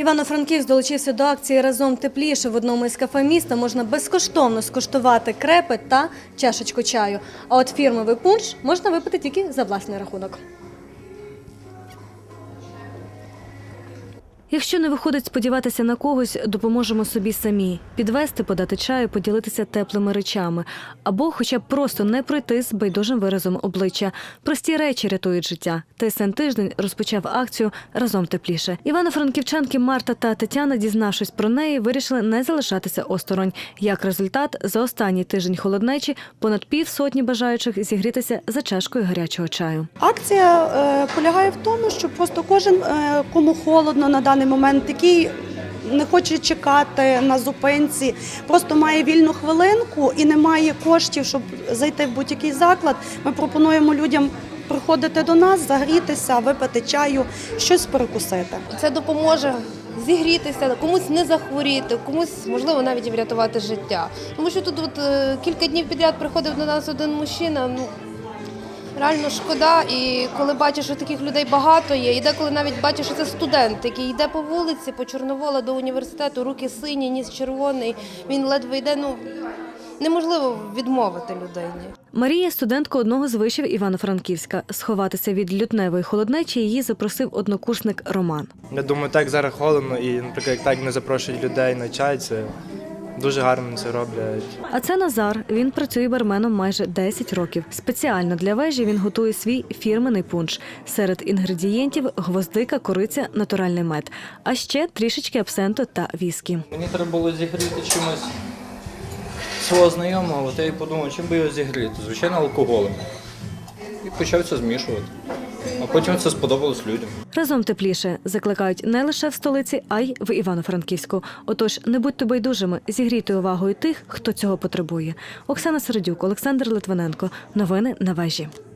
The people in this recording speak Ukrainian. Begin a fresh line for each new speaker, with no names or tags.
Івано-Франківськ долучився до акції Разом тепліше в одному із кафе міста можна безкоштовно скуштувати крепи та чашечку чаю. А от фірмовий пунш можна випити тільки за власний рахунок. Якщо не виходить сподіватися на когось, допоможемо собі самі підвести, подати чаю, поділитися теплими речами, або, хоча б просто не пройти з байдужим виразом обличчя. Прості речі рятують життя. ТСН тиждень розпочав акцію разом тепліше. Івано-франківчанки Марта та Тетяна, дізнавшись про неї, вирішили не залишатися осторонь. Як результат, за останній тиждень холоднечі понад півсотні бажаючих зігрітися за чашкою гарячого чаю.
Акція е, полягає в тому, що просто кожен, е, кому холодно на даний момент, який не хоче чекати на зупинці, просто має вільну хвилинку і не має коштів, щоб зайти в будь-який заклад. Ми пропонуємо людям приходити до нас, загрітися, випити чаю, щось перекусити.
Це допоможе зігрітися, комусь не захворіти, комусь можливо навіть врятувати життя. Тому що тут от, е, кілька днів підряд приходив до нас один мужчина. Ну реально шкода. І коли бачиш, що таких людей багато є, і деколи навіть бачиш, що це студент, який йде по вулиці, по Чорновола до університету, руки сині, ніс червоний. Він ледве йде. Ну неможливо відмовити людині.
Марія студентка одного з вишів Івано-Франківська. Сховатися від лютневої холоднечі її запросив однокурсник Роман.
Я думаю, так зараз холодно і, наприклад, як так не запрошують людей на чай, це дуже гарно це роблять.
А це Назар. Він працює барменом майже 10 років. Спеціально для вежі він готує свій фірменний пунш. Серед інгредієнтів гвоздика, кориця, натуральний мед, а ще трішечки абсенту та віскі.
Мені треба було зігріти чимось свого знайомого, от я і подумав, чим би його зігріти? Звичайно, алкоголем. І почав це змішувати. А потім це сподобалось людям.
Разом тепліше закликають не лише в столиці, а й в Івано-Франківську. Отож, не будьте байдужими, зігрійте увагою тих, хто цього потребує. Оксана Середюк, Олександр Литвиненко. Новини на вежі.